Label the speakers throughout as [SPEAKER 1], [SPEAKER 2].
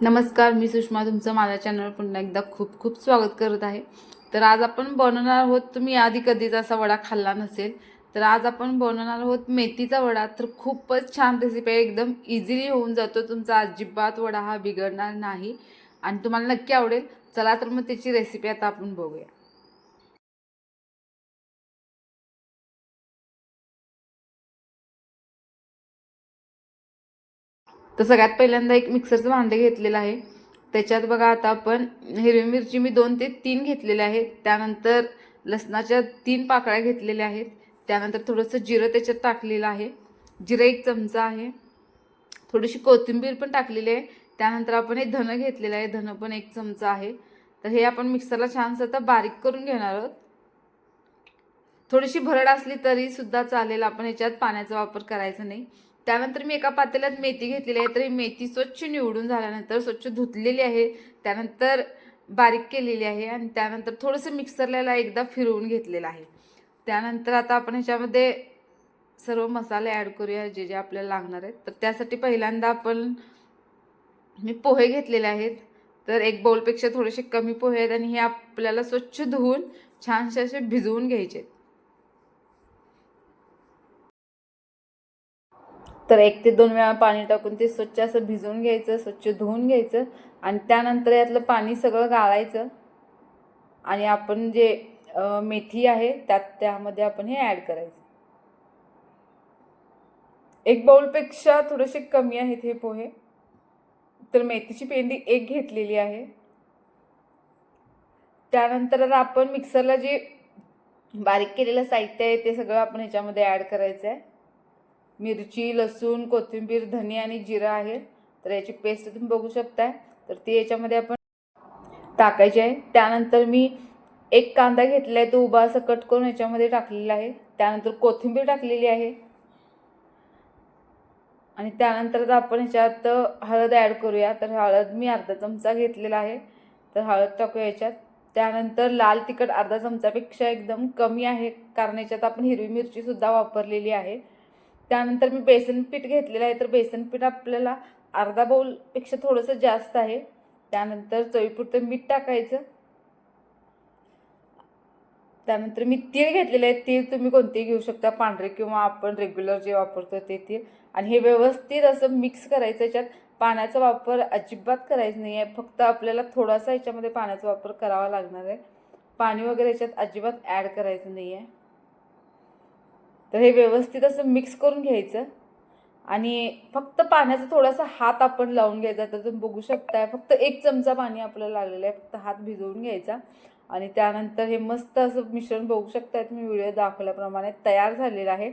[SPEAKER 1] नमस्कार मी सुषमा तुमचं माझ्या चॅनलवर पुन्हा एकदा खूप खूप स्वागत करत आहे. तर आज आपण बनवणार आहोत तुम्ही आधी कधीच असा वडा खाल्ला नसेल तर आज आपण बनवणार आहोत मेथीचा वडा. तर खूपच छान रेसिपी आहे एकदम इझिली होऊन जातो तुमचा. अजिबात वडा हा बिघडणार नाही. आणि तुम्हाला नक्की आवडेल चला तर मग त्याची रेसिपी आता आपण बघूया. तर सगळ्यात पहिल्यांदा एक मिक्सरचं भांडे घेतलेलं आहे. त्याच्यात बघा आता आपण हिरवी मिरची मी दोन ते तीन घेतलेले आहेत. त्यानंतर लसणाच्या तीन पाकळ्या घेतलेल्या आहेत. त्यानंतर थोडंसं जिरं त्याच्यात टाकलेलं आहे. जिरं एक चमचा आहे. थोडीशी कोथिंबीर पण टाकलेली आहे. त्यानंतर आपण हे धनं घेतलेलं आहे. धनं पण एक चमचा आहे. तर हे आपण मिक्सरला छानसं आता बारीक करून घेणार आहोत. थोडीशी भरड असली तरी सुद्धा चालेल. आपण ह्याच्यात पाण्याचा वापर करायचा नाही. त्यानंतर मी एका पातेल्यात मेथी घेतलेली आहे. तर ही मेथी स्वच्छ निवडून झाल्यानंतर स्वच्छ धुतलेली आहे. त्यानंतर बारीक केलेली आहे आणि त्यानंतर थोडंसं मिक्सरला एकदा फिरवून घेतलेलं आहे. त्यानंतर आता आपण ह्याच्यामध्ये सर्व मसाले ॲड करूया जे जे आपल्याला लागणार आहेत. तर त्यासाठी पहिल्यांदा आपण मी पोहे घेतलेले आहेत. तर एक बाउलपेक्षा थोडेसे कमी पोहे आहेत आणि हे आपल्याला स्वच्छ धुवून छानसे असे भिजवून घ्यायचे आहेत. तर एक ते दोन वेळा पाणी टाकून ते स्वच्छ असं भिजवून घ्यायचं स्वच्छ धुवून घ्यायचं आणि त्यानंतर यातलं पाणी सगळं गाळायचं. आणि आपण जे मेथी आहे त्यात त्यामध्ये आपण हे ॲड करायचं. एक बाउलपेक्षा थोडेसे कमी आहेत हे पोहे. तर मेथीची पेंडी एक घेतलेली आहे. त्यानंतर आता आपण मिक्सरला जे बारीक केलेलं साहित्य आहे ते सगळं आपण ह्याच्यामध्ये ॲड करायचं आहे. मिरची लसूण कोथिंबीर धने आणि जिरं आहे. तर याची पेस्ट तुम्ही बघू शकताय. तर ती याच्यामध्ये आपण टाकायची आहे. त्यानंतर मी एक कांदा घेतला आहे तो उभा असं कट करून याच्यामध्ये टाकलेला आहे. त्यानंतर कोथिंबीर टाकलेली आहे. आणि त्यानंतर आपण ह्याच्यात हळद ॲड करूया. तर हळद मी अर्धा चमचा घेतलेला आहे. तर हळद टाकूया याच्यात. त्यानंतर लाल तिखट अर्धा चमचापेक्षा एकदम कमी आहे. कारण याच्यात आपण हिरवी मिरचीसुद्धा वापरलेली आहे. त्यानंतर मी बेसन पीठ घेतलेलं आहे. तर बेसन पीठ आपल्याला अर्धा बाऊलपेक्षा थोडंसं जास्त आहे. त्यानंतर चवीपुरतं मीठ टाकायचं. त्यानंतर मी तीळ घेतलेले आहे. तीळ तुम्ही कोणतेही घेऊ शकता. पांढरे किंवा आपण रेग्युलर जे वापरतो ते तीळ. आणि हे व्यवस्थित असं मिक्स करायचं याच्यात. पाण्याचा वापर अजिबात करायचा नाही आहे फक्त आपल्याला थोडासा याच्यामध्ये पाण्याचा वापर करावा लागणार आहे. पाणी वगैरे याच्यात अजिबात ॲड करायचं नाही आहे तर हे व्यवस्थित असं मिक्स करून घ्यायचं. आणि फक्त पाण्याचा थोडासा हात आपण लावून घ्यायचा. तर तुम्ही बघू शकताय फक्त एक चमचा पाणी आपल्याला लागलेलं आहे. फक्त हात भिजवून घ्यायचा. आणि त्यानंतर हे मस्त असं मिश्रण बघू शकताय तुम्ही व्हिडिओ दाखवल्याप्रमाणे तयार झालेलं आहे.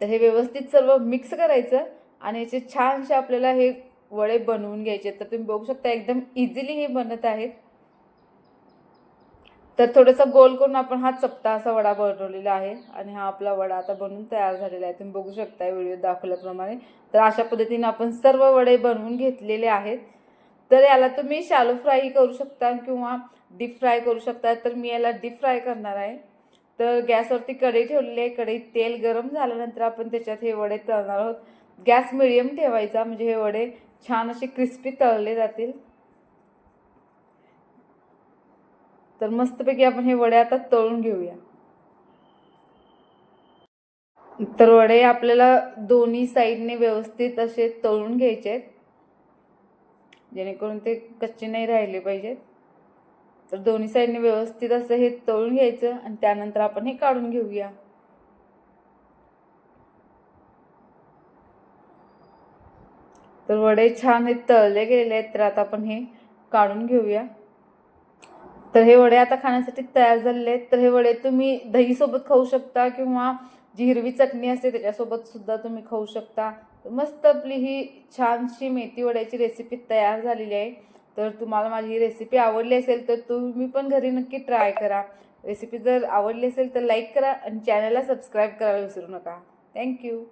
[SPEAKER 1] तर हे व्यवस्थित सर्व मिक्स करायचं. आणि याचे छानसे आपल्याला हे वडे बनवून घ्यायचे. तर तुम्ही बघू शकता एकदम इझिली हे बनत आहेत. तर थोडंसं गोल करून आपण हा चपटा असा वडा बनवलेला आहे आणि हा आपला वडा आता बनवून तयार झालेला आहे. तुम्ही बघू शकता व्हिडिओ दाखवल्याप्रमाणे. तर अशा पद्धतीने आपण सर्व वडे बनवून घेतलेले आहेत. तर याला तुम्ही शालो फ्राय करू शकता किंवा डीप फ्राय करू शकता. तर मी याला डीप फ्राय करणार आहे. तर गॅसवरती कढई ठेवलेली आहे. कढईत तेल गरम झाल्यानंतर आपण त्याच्यात हे वडे तळणार आहोत. गॅस मिडियम ठेवायचा. म्हणजे हे वडे छान असे क्रिस्पी तळले जातील. तर मस्तपैकी आपण हे वडे आता तळून घेऊया. तर वडे आपल्याला दोन्ही साईडने व्यवस्थित असे तळून घ्यायचे आहेत. जेणेकरून ते कच्चे नाही राहिले पाहिजेत. तर दोन्ही साईडने व्यवस्थित असं हे तळून घ्यायचं आणि त्यानंतर आपण हे काढून घेऊया. तर वडे छान हे तळले गेलेले आहेत तर आता आपण हे काढून घेऊया. तर हे वडे आता खाण्यासाठी तयार झालेले आहेत. तर हे वडे तुम्ही दहीसोबत खाऊ शकता किंवा जी हिरवी चटणी असते त्याच्यासोबत सुद्धा तुम्ही खाऊ शकता. मस्त आपली ही छानशी मेथी वड्याची रेसिपी तयार झालेली आहे. तर तुम्हाला माझी ही रेसिपी आवडली असेल तर तुम्ही पण घरी नक्की ट्राय करा. रेसिपी जर आवडली असेल तर लाईक करा आणि चॅनलला सबस्क्राईब करायला विसरू नका. थँक्यू